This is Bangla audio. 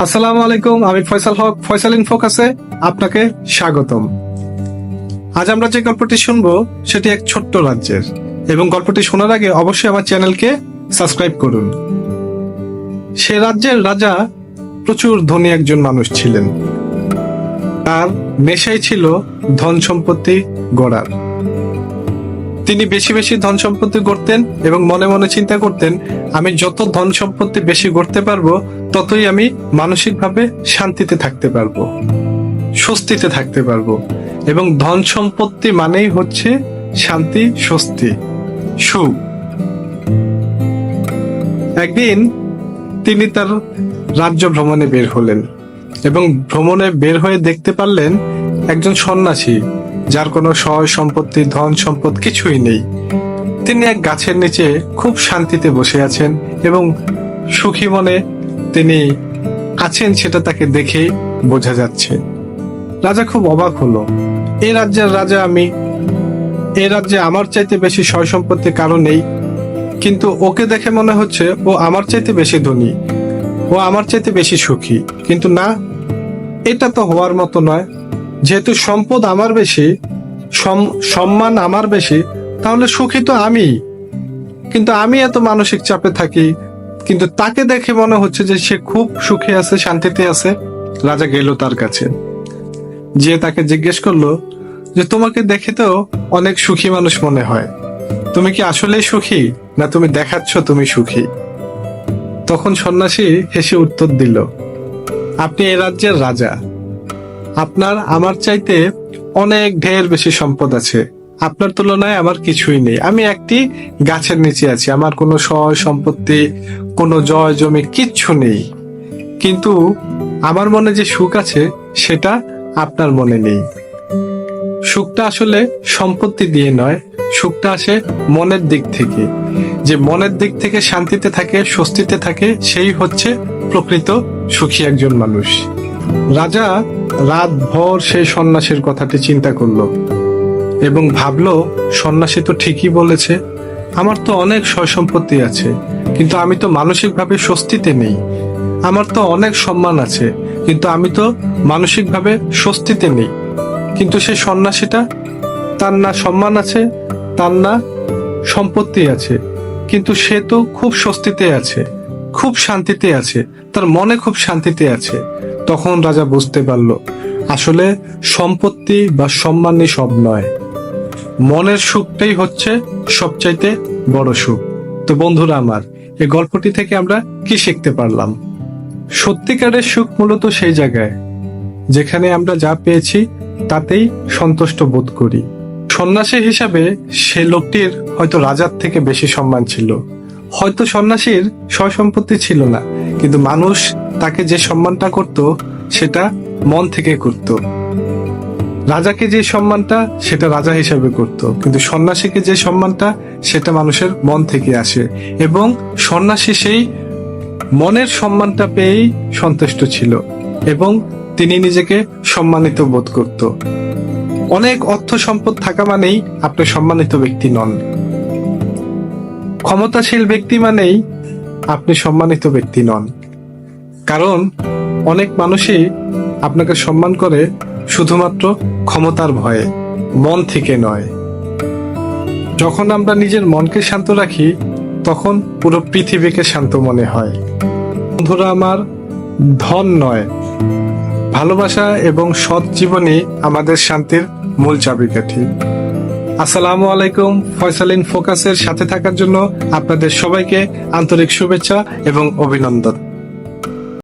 আসসালামু আলাইকুম, আমি ফয়সাল হক, ফয়সাল ইন আপনাকে স্বাগতম। আজ আমরা যে গল্পটি শুনব, সেটি এক ছোট্ট রাজ্যের। এবং গল্পটি শোনার আগে অবশ্যই আমার চ্যানেলকে সাবস্ক্রাইব করুন। সে রাজ্যের রাজা প্রচুর ধনী একজন মানুষ ছিলেন। তার নেশাই ছিল ধন সম্পত্তি গড়ার। তিনি বেশি বেশি ধন সম্পত্তি গড়তেন এবং মনে মনে চিন্তা করতেন, আমি যত ধন সম্পত্তি বেশি গড়তে পারব ততই আমি মানসিকভাবে শান্তিতে থাকতে পারব, স্বস্তিতে থাকতে পারব। এবং ধন সম্পত্তি মানেই হচ্ছে শান্তি, স্বস্তি, সুখ। একদিন তিনি তার রাজ্য ভ্রমণে বের হলেন এবং ভ্রমণে বের হয়ে দেখতে পারলেন একজন সন্ন্যাসী, যার কোনো সয় সম্পত্তি, ধন সম্পদ কিছুই নেই। তিনি এক গাছের নিচে খুব শান্তিতে বসে আছেন এবং সুখী মনে তিনি আছেন সেটা তাকে দেখে বোঝা যাচ্ছে। রাজা খুব অবাক হলো। এ রাজ্যের রাজা আমি, এ রাজ্যে আমার চাইতে বেশি সয় সম্পত্তি কারও নেই, কিন্তু ওকে দেখে মনে হচ্ছে ও আমার চাইতে বেশি ধনী, ও আমার চাইতে বেশি সুখী। কিন্তু না, এটা তো হওয়ার মতো নয়। যেহেতু সম্পদ আমার বেশি, সম- সম্মান আমার বেশি, তাহলে সুখী তো আমি। কিন্তু আমি এত মানসিক চাপে থাকি কিন্তু তাকে দেখে মনে হচ্ছে যে সে খুব সুখে আছে, শান্তিতে আছে। রাজা গেল তার কাছে। যে তাকে জিজ্ঞেস করল যে, তোমাকে দেখে তো অনেক সুখী মানুষ মনে হয়। তুমি কি আসলেই সুখী, না তুমি দেখাচ্ছ তুমি সুখী? তখন সন্ন্যাসী হেসে উত্তর দিল, আপনি এ রাজ্যের রাজা। আপনার আমার চাইতে অনেক ঢের বেশি সম্পদ আছে। আপনার তুলনায় আমার কিছুই নেই। আমি একটি গাছের নিচে আছি। আমার কোনো সয় সম্পত্তি, কোনো জয় জমি কিচ্ছু নেই। কিন্তু আমার মনে যে সুখ আছে, সেটা আপনার মনে নেই। সুখটা আসলে সম্পত্তি দিয়ে নয়, সুখটা আসে মনের দিক থেকে। যে মনের দিক থেকে শান্তিতে থাকে, স্বস্তিতে থাকে, সেই হচ্ছে প্রকৃত সুখী একজন মানুষ। রাজা রাত ভর সেই সন্ন্যাসের কথাটি চিন্তা করল। এবং ভাবলো, সন্ন্যাসী তো ঠিকই বলেছে, আমার তো অনেক সয় সম্পত্তি আছে, কিন্তু আমি তো মানসিকভাবে স্বস্তিতে নেই। আমার তো অনেক সম্মান আছে, কিন্তু আমি তো মানসিকভাবে স্বস্তিতে নেই। কিন্তু সেই সন্ন্যাসীটা, তার না সম্মান আছে, তার না সম্পত্তি আছে, কিন্তু সে তো খুব স্বস্তিতে আছে, খুব শান্তিতে আছে, তার মনে খুব শান্তিতে আছে। তখন রাজা বুঝতে পারল, আসলে সম্পত্তি বা সম্মানই সব নয়। মনের সুখটাই হচ্ছে সবচাইতে বড় সুখ। তো বন্ধুরা আমার এই গল্পটি থেকে আমরা কি শিখতে পারলাম? সত্যিকারের সুখ মূলত সেই জায়গায়, যেখানে আমরা যা পেয়েছি তাতেই সন্তুষ্ট বোধ করি। সন্ন্যাসী হিসাবে সে লোকটির হয়তো রাজার থেকে বেশি সম্মান ছিল। হয়তো সন্ন্যাসীর সয় সম্পত্তি ছিল না, কিন্তু মানুষ তাকে যে সম্মানটা করত, সেটা মন থেকে করত। রাজাকে যে সম্মানটা সেটা রাজা হিসাবে করত। কিন্তু সন্ন্যাসীকে যে সম্মানটা সেটা মানুষের মন থেকে আসে এবং সন্ন্যাসী সেই মনের সম্মানটা পেয়েই সন্তুষ্ট ছিল এবং তিনি নিজেকে সম্মানিত বোধ করত। অনেক অর্থ সম্পদ থাকা মানেই আপনি সম্মানিত ব্যক্তি নন। ক্ষমতাশীল ব্যক্তি মানেই আপনি সম্মানিত ব্যক্তি নন। কারণ অনেক মানুষই আপনাকে সম্মান করে শুধুমাত্র ক্ষমতার ভয়ে, মন থেকে নয়। যখন আমরা নিজের মনকে শান্ত রাখি, তখন পুরো পৃথিবীকে শান্ত মনে হয়। বন্ধুরা, আমার ধন নয়। ভালোবাসা এবং সৎ জীবনই আমাদের শান্তির মূল চাবিকাঠি। আসসালামু আলাইকুম, ফয়সালিন ফোকাসের সাথে থাকার জন্য আপনাদের সবাইকে আন্তরিক শুভেচ্ছা এবং অভিনন্দন।